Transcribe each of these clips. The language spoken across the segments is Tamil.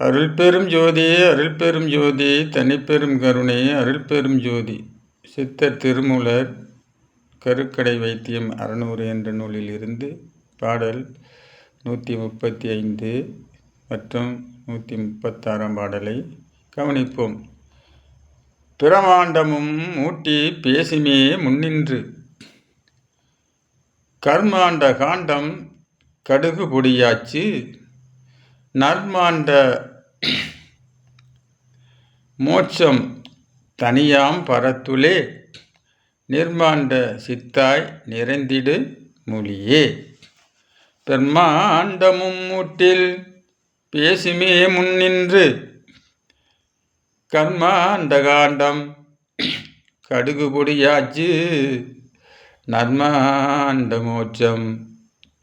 அருள் பெரும் ஜோதி அருள் பெரும் ஜோதி தனிப்பெரும் கருணை அருள் பெரும் ஜோதி. சித்தர் திருமூலர் கருக்கடை வைத்தியம் அறநூறு என்ற நூலில் இருந்து பாடல் நூற்றி முப்பத்தி ஐந்து மற்றும் நூற்றி முப்பத்தாறாம் பாடலை கவனிப்போம். பிரமாண்டமும் மூட்டி பேசுமே முன்னின்று. கர்மாண்ட காண்டம் கடுகு பொடியாச்சு. நர்மாண்ட மோட்சம் தனியாம் பரத்துலே நிர்மாண்ட சித்தாய் நிறைந்திடு மொழியே. பெருமாண்டமும் மூட்டில் பேசுமே முன்னின்று கர்மாண்ட காண்டம் கடுகு பொடியாச்சு நர்மாண்ட மோட்சம்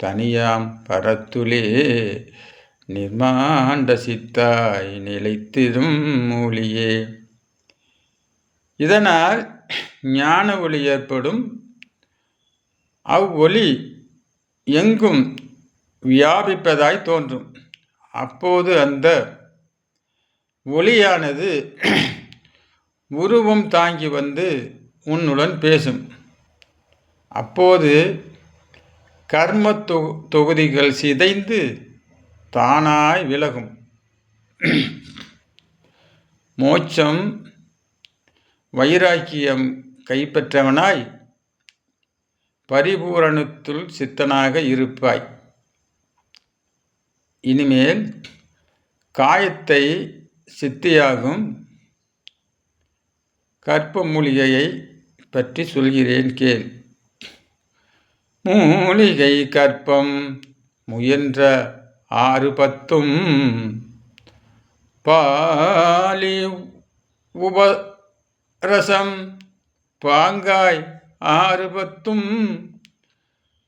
தனியாம் பரத்துலே நிர்மாண்ட சித்தாய் நிலைத்திடும் மூலியே. இதனால் ஞான ஒளி ஏற்படும். அவ்வொளி எங்கும் வியாபிப்பதாய் தோன்றும். அப்போது அந்த ஒளியானது உருவம் தாங்கி வந்து உன்னுடன் பேசும். அப்போது கர்ம தொகுதிகள் சிதைந்து தானாய் விலகும். மோட்சம் வைராக்கியம் கைப்பற்றவனாய் பரிபூரணத்துள் சித்தனாக இருப்பாய். இனிமேல் காயத்தை சித்தியாகும் கற்ப மூலிகையை பற்றி சொல்கிறேன் கேள். மூலிகை கற்பம் முயன்ற ஆறு பத்தும் பாலி உபரசம் பாங்காய் ஆறு பத்தும்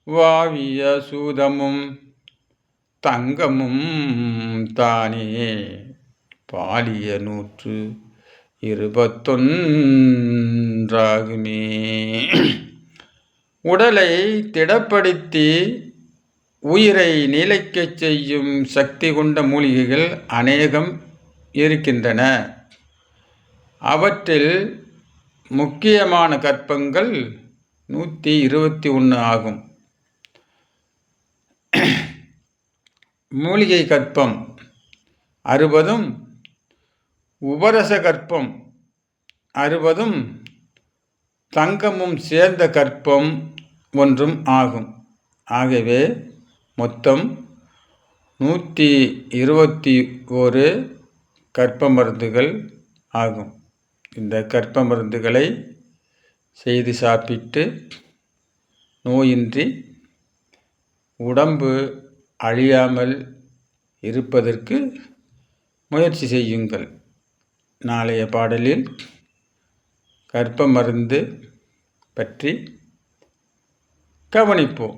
வாவிய சூதமும் தங்கமும் தானே. பாலிய நூற்று இருபத்தொன்றாகுமே. உடலை திடப்படுத்தி உயிரை நிலைக்கச் செய்யும் சக்தி கொண்ட மூலிகைகள் அநேகம் இருக்கின்றன. அவற்றில் முக்கியமான கற்பங்கள் நூற்றி இருபத்தி ஒன்று ஆகும். மூலிகை கற்பம் அறுபதும் உபரச கற்பம் அறுபதும் தங்கமும் சேர்ந்த கற்பம் ஒன்றும் ஆகும். ஆகவே மொத்தம் நூற்றி இருபத்தி ஒரு கற்ப மருந்துகள் ஆகும். இந்த கற்ப மருந்துகளை செய்து சாப்பிட்டு நோயின்றி உடம்பு அழியாமல் இருப்பதற்கு முயற்சி செய்யுங்கள். நாளைய பாடலில் கற்ப மருந்து பற்றி கவனிப்போம்.